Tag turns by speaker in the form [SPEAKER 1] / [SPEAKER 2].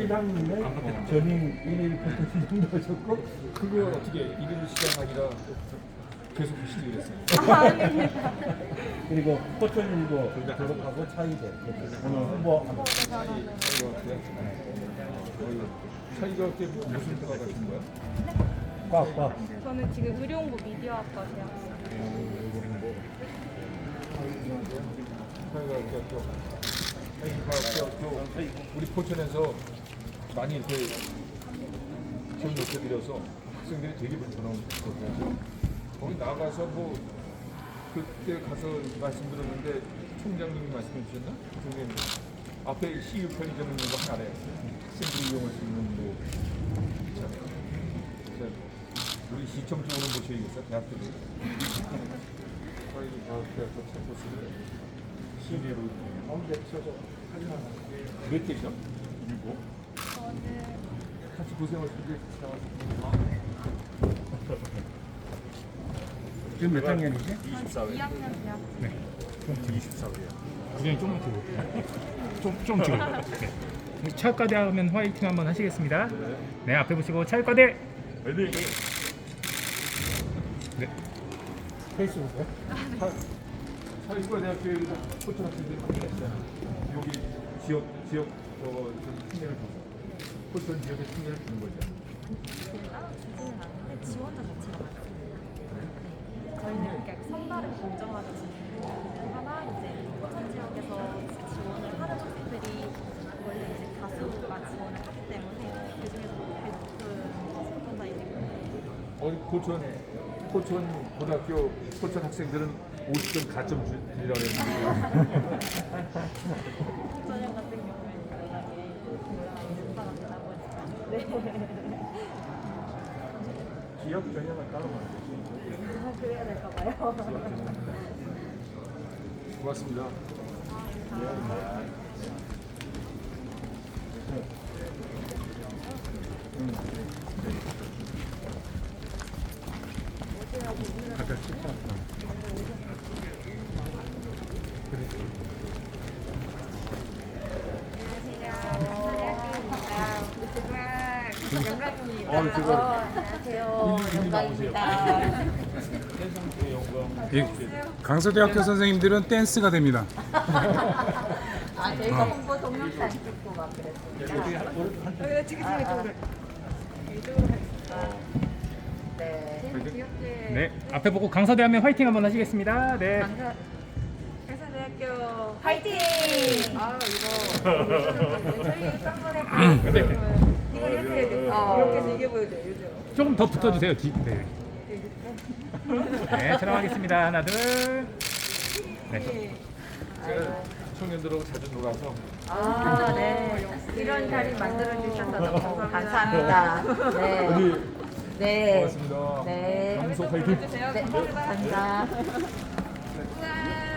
[SPEAKER 1] 회장님의 전임 1일 포토시즌도 하셨고
[SPEAKER 2] 그거 어떻게 시장 아니라 계속 하시지 그랬어요.
[SPEAKER 3] 아.
[SPEAKER 1] 그리고 포천일보 졸업하고 차이대 오늘 홍보하고
[SPEAKER 2] 차이가 때 무슨 과가 같은 거야?
[SPEAKER 1] 꽉꽉
[SPEAKER 3] 저는 지금 의료홍보 미디어학과 재학생.
[SPEAKER 2] 차이가 대학교 우리 포천에서 많이 이렇게 지원 높여드려서 학생들이 되게 불편하고 있거든요. 거기 나가서 뭐 그때 가서 말씀 드렸는데 총장님이 말씀해 주셨나? 총장님 앞에 CU 편의점 있는 거 하나 래 학생들이 이용할 수 있는 뭐 있잖아요. 우리 시청 쪽으로 모셔야겠어 대학들이. 저희 과학대학교 캠퍼스를 시내로 가운데 쳐서 몇 개죠? 일곱. 같이 고생을 나와서
[SPEAKER 1] 지금 몇 학년이지?
[SPEAKER 2] 24회.
[SPEAKER 3] 2학년 재학생.
[SPEAKER 4] 좀 24회요. 구경이 좀만 더. 좀, 좀 지금. 네. 차과대 하면 화이팅 한번 하시겠습니다. 네, 앞에 보시고 차과대.
[SPEAKER 2] 네.
[SPEAKER 4] 네.
[SPEAKER 1] 페이스북에
[SPEAKER 2] 사회과대학교에 포천 학생들이 많이 했잖아. 여기 지역 지역 어, 좀 특례 포천 지역의 특례를 주는 거죠.
[SPEAKER 5] 주지는 않는데 지원자 자체가 많습니다. 네. 저희는 그냥 선발을 공정하게 진행을 하나 이제 포천 지역에서 지원을 하는 학생들이 원래 이제 다수가 지원을 하기 때문에 그 중에서 높은 선발이
[SPEAKER 2] 어, 포천 포천 고등학교 포천 학생들은 50점 가점 주리라고 했는데
[SPEAKER 5] 전형 같은 경우에는 연락이 선발가 되다 보니까 네.
[SPEAKER 1] 지역 전형을 따로 만들지
[SPEAKER 5] 그래야 될까 봐요.
[SPEAKER 2] 고맙습니다. 어, 제가
[SPEAKER 5] 안녕하세요. 영광입니다.
[SPEAKER 4] 이 강서대학교 선생님들은 댄스가 됩니다.
[SPEAKER 5] 아, 저희가 홍보 동영상 찍고 막 그랬습니다. 네, 이쪽으로. 이쪽으로. 네.
[SPEAKER 4] 네, 앞에 보고 강서대 하면 화이팅 한번 하시겠습니다. 네.
[SPEAKER 5] 강사 회사대학교 화이팅! 아 이거 저희 쌍번에 이거 이렇게 해야 돼. 이렇게 해서 이게 보여줘요.
[SPEAKER 4] 조금 더 붙어주세요. 뒤, 네. 네, 촬영하겠습니다. 하나, 둘. 네.
[SPEAKER 2] 제가 청년들하고 자주 놀아서
[SPEAKER 5] 아, 네. 이런 자리 만들어 주셔서 너무 감사합니다. 네.
[SPEAKER 2] 어디
[SPEAKER 5] 네.
[SPEAKER 2] 고맙습니다.
[SPEAKER 5] 네.
[SPEAKER 2] 강소 화이팅.
[SPEAKER 5] 네. 감사합니다.
[SPEAKER 3] 네, 감사합니다.